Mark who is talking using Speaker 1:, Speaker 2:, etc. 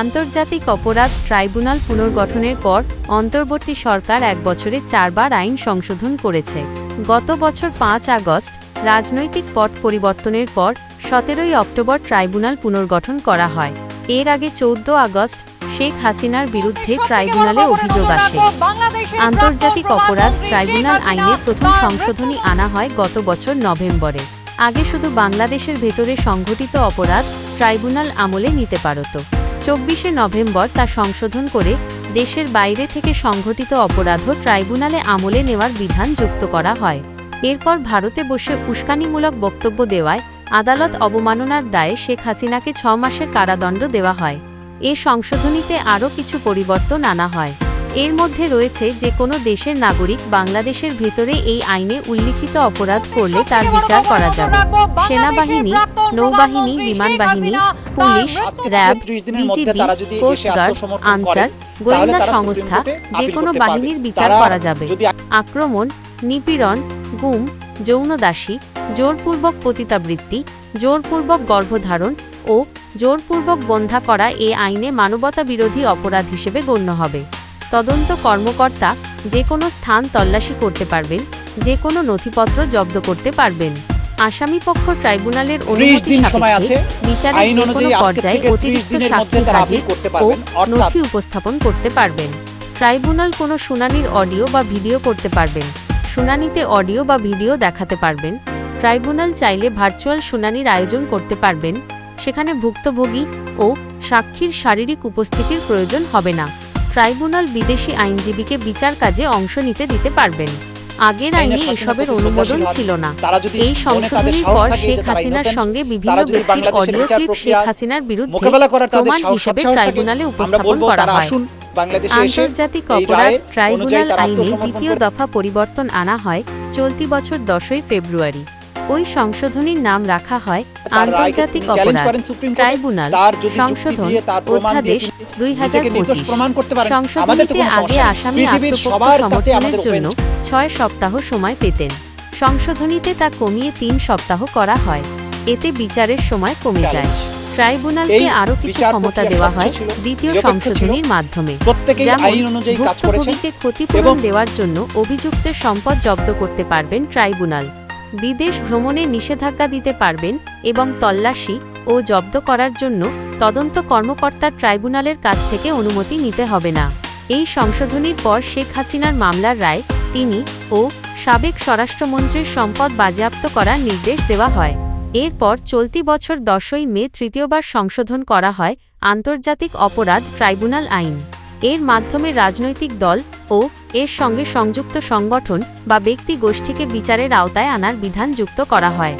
Speaker 1: আন্তর্জাতিক অপরাধ ট্রাইব্যুনাল পুনর্গঠনের পর অন্তর্বর্তী সরকার এক বছরে চারবার আইন সংশোধন করেছে গত বছর পাঁচ আগস্ট রাজনৈতিক পট পরিবর্তনের পর সতেরোই অক্টোবর ট্রাইব্যুনাল পুনর্গঠন করা হয় এর আগে চৌদ্দ আগস্ট শেখ হাসিনার বিরুদ্ধে ট্রাইব্যুনালে অভিযোগ আসে আন্তর্জাতিক অপরাধ ট্রাইব্যুনাল আইনে প্রথম সংশোধনী আনা হয় গত বছর নভেম্বরে আগে শুধু বাংলাদেশের ভেতরে সংঘটিত অপরাধ ট্রাইব্যুনাল আমলে নিতে পারত চব্বিশে নভেম্বর তা সংশোধন করে দেশের বাইরে থেকে সংঘটিত অপরাধ ট্রাইব্যুনালে আমলে নেওয়ার বিধান যুক্ত করা হয় এরপর ভারতে বসে উস্কানিমূলক বক্তব্য দেওয়ায় আদালত অবমাননার দায়ে শেখ হাসিনাকে ছ মাসের কারাদণ্ড দেওয়া হয় এ সংশোধনীতে আরও কিছু পরিবর্তন আনা হয় এর মধ্যে রয়েছে যে কোনো দেশের নাগরিক বাংলাদেশের ভেতরে এই আইনে উল্লিখিত অপরাধ করলে তার বিচার করা যাবে সেনাবাহিনী নৌবাহিনী বিমান বাহিনী police RAB BGB coast guard Ansar গোয়েন্দা সংস্থা যে কোনো বাহিনীর বিচার করা যাবে আক্রমণ নিপীড়ন গুম যৌন দাসী জোরপূর্বক পতিতাবৃত্তি জোরপূর্বক গর্ভধারণ ও জোরপূর্বক বন্ধা করা এ আইনে মানবতা বিরোধী অপরাধ হিসেবে গণ্য হবে তদন্ত কর্মকর্তা যে কোনো স্থান তল্লাশি করতে পারবেন যে কোনো নথিপত্র জব্দ করতে পারবেন আসামি পক্ষ ট্রাইব্যুনালের অনুমতি সাপেক্ষে বিচারের যে কোনো পর্যায়ে অতিরিক্ত সাক্ষী ও নথি উপস্থাপন করতে পারবেন ট্রাইব্যুনাল কোনো শুনানির অডিও বা ভিডিও করতে পারবেন শুনানিতে অডিও বা ভিডিও দেখাতে পারবেন ট্রাইব্যুনাল চাইলে ভার্চুয়াল শুনানির আয়োজন করতে পারবেন সেখানে ভুক্তভোগী ও সাক্ষীর শারীরিক উপস্থিতির প্রয়োজন হবে না ট্রাইব্যুনাল বিদেশি আইনজীবীকে বিচার কাজে অংশ নিতে দিতে পারবেন আগের আইনে এসবের অনুমোদন ছিল না এই সংশোধনের পর শেখ হাসিনার সঙ্গে বিভিন্ন ব্যক্তির অডিও ক্লিপ শেখ হাসিনার বিরুদ্ধে প্রমাণ হিসেবে ট্রাইব্যুনালে উপস্থাপন করা হয় আন্তর্জাতিক অপরাধ ট্রাইব্যুনাল আইনে দ্বিতীয় দফা পরিবর্তন আনা হয় চলতি বছর দশই ফেব্রুয়ারি ওই সংশোধনীর নাম রাখা হয় আন্তর্জাতিক ট্রাইব্যুনাল সংশোধন অধ্যাদেশ দুই হাজার পঁচিশ সংশোধনীতে আগে আসামি আত্মপক্ষ সমর্থনের জন্য ছয় সপ্তাহ সময় পেতেন সংশোধনীতে তা কমিয়ে তিন সপ্তাহ করা হয় এতে বিচারের সময় কমে যায় ট্রাইব্যুনালকে আরও কিছু ক্ষমতা দেওয়া হয় দ্বিতীয় সংশোধনীর মাধ্যমে ভুক্তভোগীকে ক্ষতিপূরণ দেওয়ার জন্য অভিযুক্তের সম্পদ জব্দ করতে পারবেন ট্রাইব্যুনাল বিদেশ ভ্রমণে নিষেধাজ্ঞা দিতে পারবেন এবং তল্লাশি ও জব্দ করার জন্য তদন্ত কর্মকর্তার ট্রাইব্যুনালের কাছ থেকে অনুমতি নিতে হবে না এই সংশোধনীর পর শেখ হাসিনার মামলার রায় তিনি ও সাবেক স্বরাষ্ট্রমন্ত্রীর সম্পদ বাজেয়াপ্ত করার নির্দেশ দেওয়া হয় এরপর চলতি বছর দশই মে তৃতীয়বার সংশোধন করা হয় আন্তর্জাতিক অপরাধ ট্রাইব্যুনাল আইন এর মাধ্যমে রাজনৈতিক দল ও এর সঙ্গে সংযুক্ত সংগঠন বা ব্যক্তি গোষ্ঠীকে বিচারের আওতায় আনার বিধান যুক্ত করা হয়